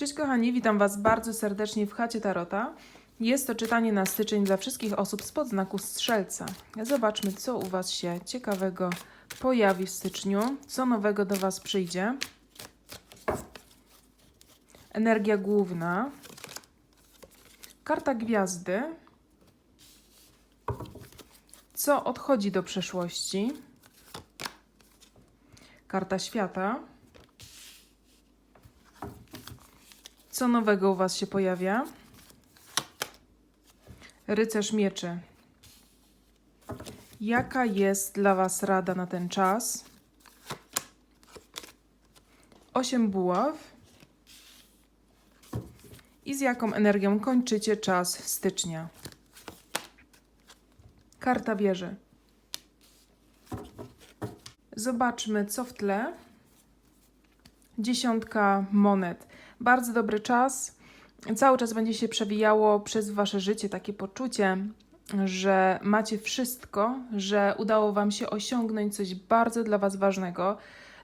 Cześć kochani, witam Was bardzo serdecznie w chacie Tarota. Jest to czytanie na styczeń dla wszystkich osób spod znaku Strzelca. Zobaczmy, co u Was się ciekawego pojawi w styczniu, co nowego do Was przyjdzie. Energia główna. Karta gwiazdy. Co odchodzi do przeszłości? Karta świata. Co nowego u Was się pojawia? Rycerz mieczy. Jaka jest dla Was rada na ten czas? Osiem buław. I z jaką energią kończycie czas stycznia? Karta wieży. Zobaczmy, co w tle. Dziesiątka monet. Bardzo dobry czas. Cały czas będzie się przewijało przez Wasze życie takie poczucie, że macie wszystko, że udało Wam się osiągnąć coś bardzo dla Was ważnego.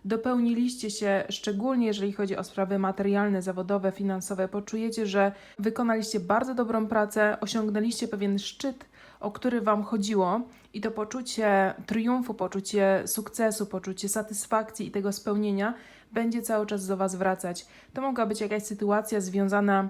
Dopełniliście się, szczególnie jeżeli chodzi o sprawy materialne, zawodowe, finansowe. Poczujecie, że wykonaliście bardzo dobrą pracę, osiągnęliście pewien szczyt, o który Wam chodziło, i to poczucie triumfu, poczucie sukcesu, poczucie satysfakcji i tego spełnienia będzie cały czas do Was wracać. To mogła być jakaś sytuacja związana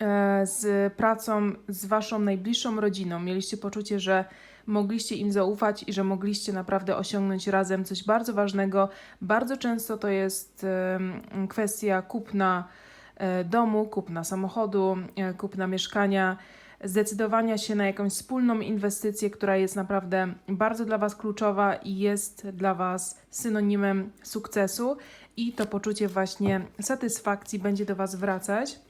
e, z pracą z Waszą najbliższą rodziną. Mieliście poczucie, że mogliście im zaufać i że mogliście naprawdę osiągnąć razem coś bardzo ważnego. Bardzo często to jest kwestia kupna e, domu, kupna samochodu, e, kupna mieszkania, zdecydowania się na jakąś wspólną inwestycję, która jest naprawdę bardzo dla Was kluczowa i jest dla Was synonimem sukcesu, i to poczucie właśnie satysfakcji będzie do Was wracać.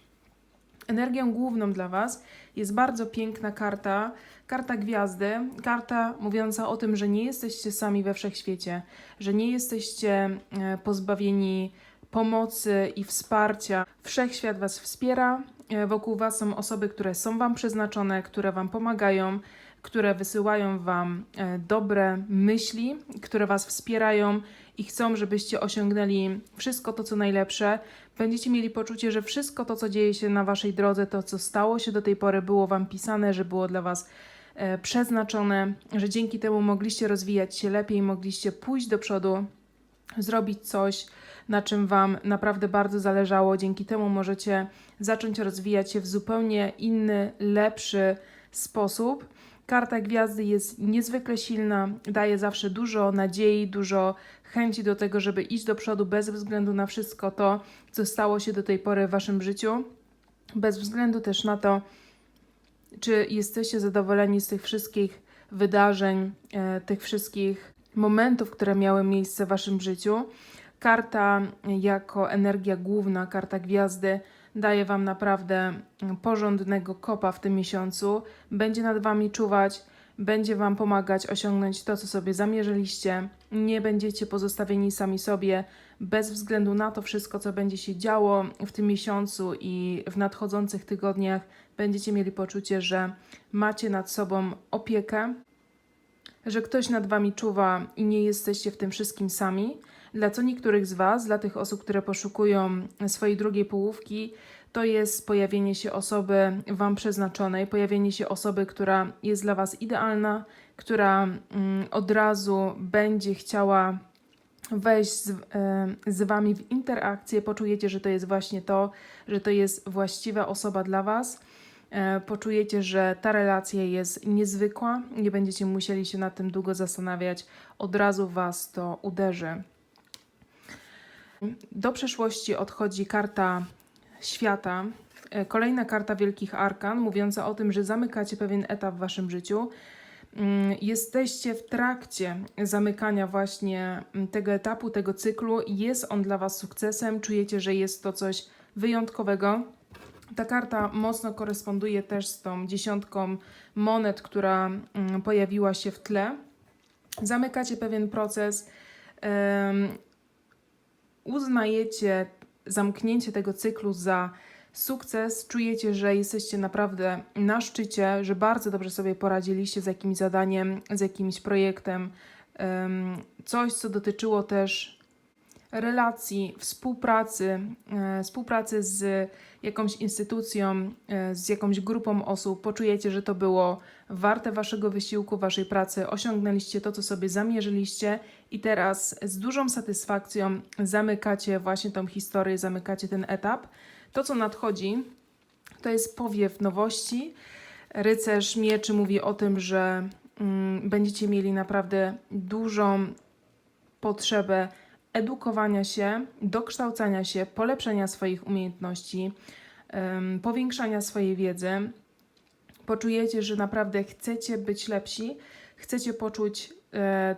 Energią główną dla Was jest bardzo piękna karta, karta gwiazdy, karta mówiąca o tym, że nie jesteście sami we wszechświecie, że nie jesteście e, pozbawieni pomocy i wsparcia. Wszechświat Was wspiera, wokół Was są osoby, które są Wam przeznaczone, które Wam pomagają, które wysyłają Wam e, dobre myśli, które Was wspierają i chcą, żebyście osiągnęli wszystko to, co najlepsze. Będziecie mieli poczucie, że wszystko to, co dzieje się na Waszej drodze, to, co stało się do tej pory, było Wam pisane, że było dla Was e, przeznaczone, że dzięki temu mogliście rozwijać się lepiej, mogliście pójść do przodu, zrobić coś, na czym Wam naprawdę bardzo zależało. Dzięki temu możecie zacząć rozwijać się w zupełnie inny, lepszy sposób. Karta gwiazdy jest niezwykle silna, daje zawsze dużo nadziei, dużo chęci do tego, żeby iść do przodu bez względu na wszystko to, co stało się do tej pory w Waszym życiu, bez względu też na to, czy jesteście zadowoleni z tych wszystkich wydarzeń, e, tych wszystkich momentów, które miały miejsce w Waszym życiu. Karta jako energia główna, karta gwiazdy, daje Wam naprawdę porządnego kopa w tym miesiącu. Będzie nad Wami czuwać, będzie Wam pomagać osiągnąć to, co sobie zamierzyliście. Nie będziecie pozostawieni sami sobie, bez względu na to wszystko, co będzie się działo w tym miesiącu i w nadchodzących tygodniach. Będziecie mieli poczucie, że macie nad sobą opiekę, że ktoś nad Wami czuwa i nie jesteście w tym wszystkim sami. Dla co niektórych z Was, dla tych osób, które poszukują swojej drugiej połówki, to jest pojawienie się osoby Wam przeznaczonej, pojawienie się osoby, która jest dla Was idealna, która mm, od razu będzie chciała wejść z, e, z Wami w interakcję. Poczujecie, że to jest właśnie to, że to jest właściwa osoba dla Was. E, Poczujecie, że ta relacja jest niezwykła, nie będziecie musieli się nad tym długo zastanawiać, od razu Was to uderzy. Do przeszłości odchodzi karta świata, e, kolejna karta wielkich arkan, mówiąca o tym, że zamykacie pewien etap w waszym życiu. Mm, Jesteście w trakcie zamykania właśnie mm, tego etapu, tego cyklu. Jest on dla was sukcesem, czujecie, że jest to coś wyjątkowego. Ta karta mocno koresponduje też z tą dziesiątką monet, która mm, pojawiła się w tle. Zamykacie pewien proces. Uznajecie zamknięcie tego cyklu za sukces, czujecie, że jesteście naprawdę na szczycie, że bardzo dobrze sobie poradziliście z jakimś zadaniem, z jakimś projektem. Em, Coś, co dotyczyło też relacji, współpracy, e, współpracy z jakąś instytucją, e, z jakąś grupą osób, poczujecie, że to było warte waszego wysiłku, waszej pracy, osiągnęliście to, co sobie zamierzyliście i teraz z dużą satysfakcją zamykacie właśnie tą historię, zamykacie ten etap. To, co nadchodzi, to jest powiew nowości. Rycerz mieczy mówi o tym, że mm, będziecie mieli naprawdę dużą potrzebę edukowania się, dokształcania się, polepszenia swoich umiejętności, powiększania swojej wiedzy. Poczujecie, że naprawdę chcecie być lepsi, chcecie poczuć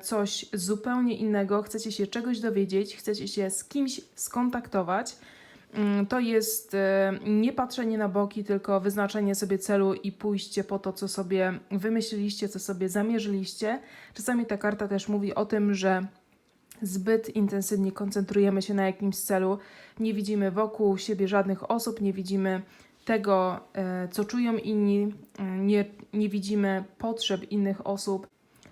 coś zupełnie innego, chcecie się czegoś dowiedzieć, chcecie się z kimś skontaktować. Mm, To jest e, nie patrzenie na boki, tylko wyznaczenie sobie celu i pójście po to, co sobie wymyśliliście, co sobie zamierzyliście. Czasami ta karta też mówi o tym, że zbyt intensywnie koncentrujemy się na jakimś celu, nie widzimy wokół siebie żadnych osób, nie widzimy tego, e, co czują inni, e, nie, nie widzimy potrzeb innych osób,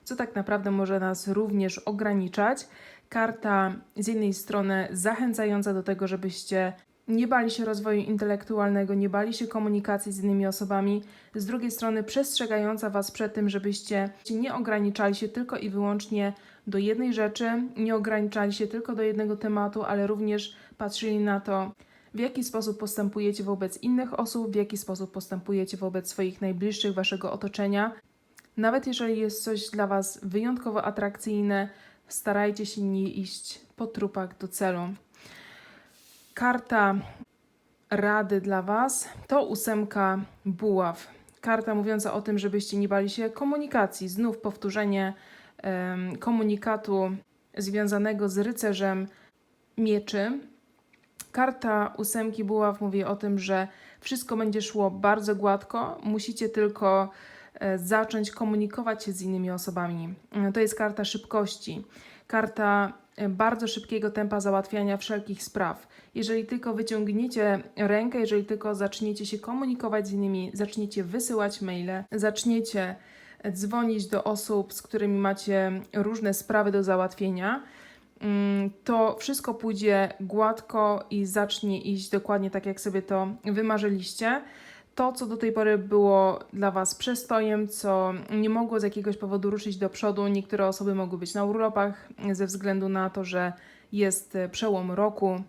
co tak naprawdę może nas również ograniczać. Karta z jednej strony zachęcająca do tego, żebyście nie bali się rozwoju intelektualnego, nie bali się komunikacji z innymi osobami, z drugiej strony przestrzegająca Was przed tym, żebyście nie ograniczali się tylko i wyłącznie do jednej rzeczy, nie ograniczali się tylko do jednego tematu, ale również patrzyli na to, w jaki sposób postępujecie wobec innych osób, w jaki sposób postępujecie wobec swoich najbliższych, Waszego otoczenia. Nawet jeżeli jest coś dla Was wyjątkowo atrakcyjne, starajcie się nie iść po trupach do celu. Karta rady dla Was to ósemka buław. Karta mówiąca o tym, żebyście nie bali się komunikacji. Znów powtórzenie em, komunikatu związanego z rycerzem mieczy. Karta ósemki buław mówi o tym, że wszystko będzie szło bardzo gładko. Musicie tylko zacząć komunikować się z innymi osobami. E, To jest karta szybkości. Karta e, bardzo szybkiego tempa załatwiania wszelkich spraw. Jeżeli tylko wyciągniecie rękę, jeżeli tylko zaczniecie się komunikować z innymi, zaczniecie wysyłać maile, zaczniecie dzwonić do osób, z którymi macie różne sprawy do załatwienia, mm, to wszystko pójdzie gładko i zacznie iść dokładnie tak, jak sobie to wymarzyliście. To, co do tej pory było dla Was przestojem, co nie mogło z jakiegoś powodu ruszyć do przodu, niektóre osoby mogły być na urlopach ze względu na to, że jest e, przełom roku,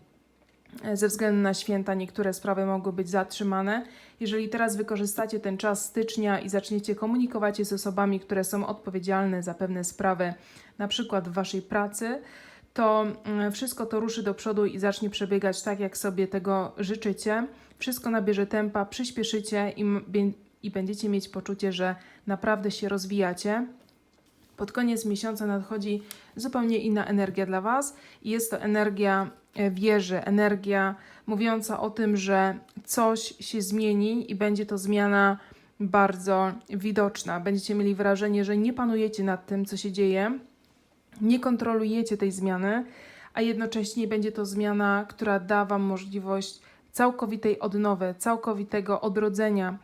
e, ze względu na święta niektóre sprawy mogły być zatrzymane. Jeżeli teraz wykorzystacie ten czas stycznia i zaczniecie komunikować się z osobami, które są odpowiedzialne za pewne sprawy, na przykład w waszej pracy, to mm, wszystko to ruszy do przodu i zacznie przebiegać tak, jak sobie tego życzycie. Wszystko nabierze tempa, przyspieszycie i, i będziecie mieć poczucie, że naprawdę się rozwijacie. Pod koniec miesiąca nadchodzi zupełnie inna energia dla Was jest to energia e, wieży, energia mówiąca o tym, że coś się zmieni i będzie to zmiana bardzo widoczna. Będziecie mieli wrażenie, że nie panujecie nad tym, co się dzieje, nie kontrolujecie tej zmiany, a jednocześnie będzie to zmiana, która da Wam możliwość całkowitej odnowy, całkowitego odrodzenia.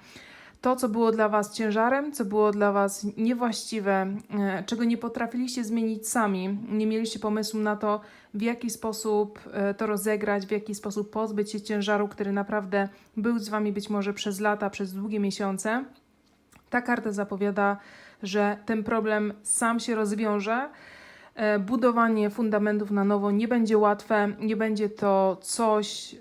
To, co było dla Was ciężarem, co było dla Was niewłaściwe, e, czego nie potrafiliście zmienić sami, nie mieliście pomysłu na to, w jaki sposób e, to rozegrać, w jaki sposób pozbyć się ciężaru, który naprawdę był z Wami być może przez lata, przez długie miesiące. Ta karta zapowiada, że ten problem sam się rozwiąże. E, Budowanie fundamentów na nowo nie będzie łatwe, nie będzie to coś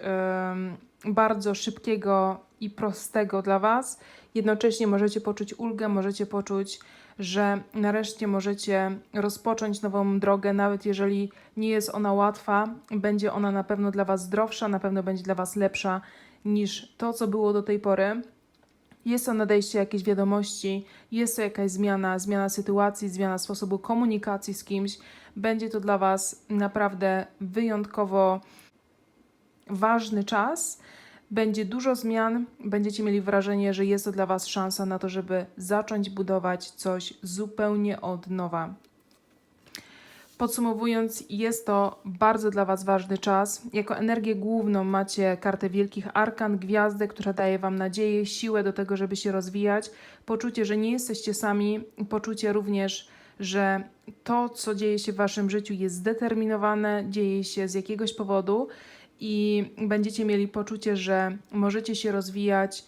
bardzo szybkiego i prostego dla Was. Jednocześnie możecie poczuć ulgę, możecie poczuć, że nareszcie możecie rozpocząć nową drogę, nawet jeżeli nie jest ona łatwa, będzie ona na pewno dla Was zdrowsza, na pewno będzie dla Was lepsza niż to, co było do tej pory. Jest to nadejście jakiejś wiadomości, jest to jakaś zmiana, zmiana sytuacji, zmiana sposobu komunikacji z kimś. Będzie to dla Was naprawdę wyjątkowo ważny czas. Będzie dużo zmian, będziecie mieli wrażenie, że jest to dla Was szansa na to, żeby zacząć budować coś zupełnie od nowa. Podsumowując, jest to bardzo dla Was ważny czas. Jako energię główną macie kartę Wielkich Arkan, gwiazdę, która daje Wam nadzieję, siłę do tego, żeby się rozwijać, poczucie, że nie jesteście sami, poczucie również że to, co dzieje się w waszym życiu, jest zdeterminowane, dzieje się z jakiegoś powodu i będziecie mieli poczucie, że możecie się rozwijać,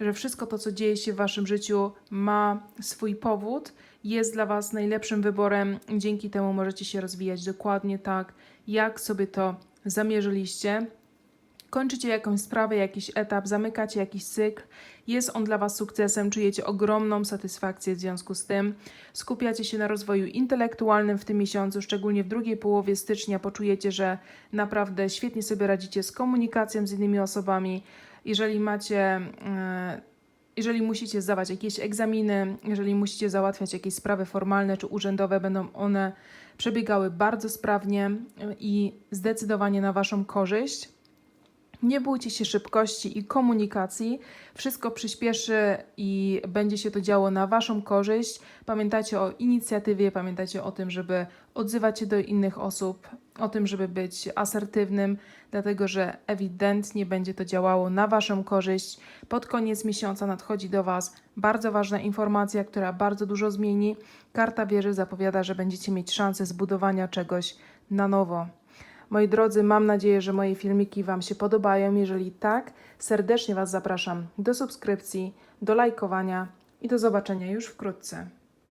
że wszystko to, co dzieje się w waszym życiu, ma swój powód, jest dla was najlepszym wyborem. Dzięki temu możecie się rozwijać dokładnie tak, jak sobie to zamierzyliście. Kończycie jakąś sprawę, jakiś etap, zamykacie jakiś cykl, jest on dla Was sukcesem, czujecie ogromną satysfakcję w związku z tym. Skupiacie się na rozwoju intelektualnym w tym miesiącu, szczególnie w drugiej połowie stycznia poczujecie, że naprawdę świetnie sobie radzicie z komunikacją z innymi osobami. Jeżeli macie. e, jeżeli musicie zdawać jakieś egzaminy, jeżeli musicie załatwiać jakieś sprawy formalne czy urzędowe, będą one przebiegały bardzo sprawnie e, i zdecydowanie na Waszą korzyść. Nie bójcie się szybkości i komunikacji. Wszystko przyspieszy i będzie się to działo na Waszą korzyść. Pamiętajcie o inicjatywie, pamiętajcie o tym, żeby odzywać się do innych osób, o tym, żeby być asertywnym, dlatego że ewidentnie będzie to działało na Waszą korzyść. Pod koniec miesiąca nadchodzi do Was bardzo ważna informacja, która bardzo dużo zmieni. Karta wieży zapowiada, że będziecie mieć szansę zbudowania czegoś na nowo. Moi drodzy, mam nadzieję, że moje filmiki Wam się podobają. Jeżeli tak, serdecznie Was zapraszam do subskrypcji, do lajkowania i do zobaczenia już wkrótce.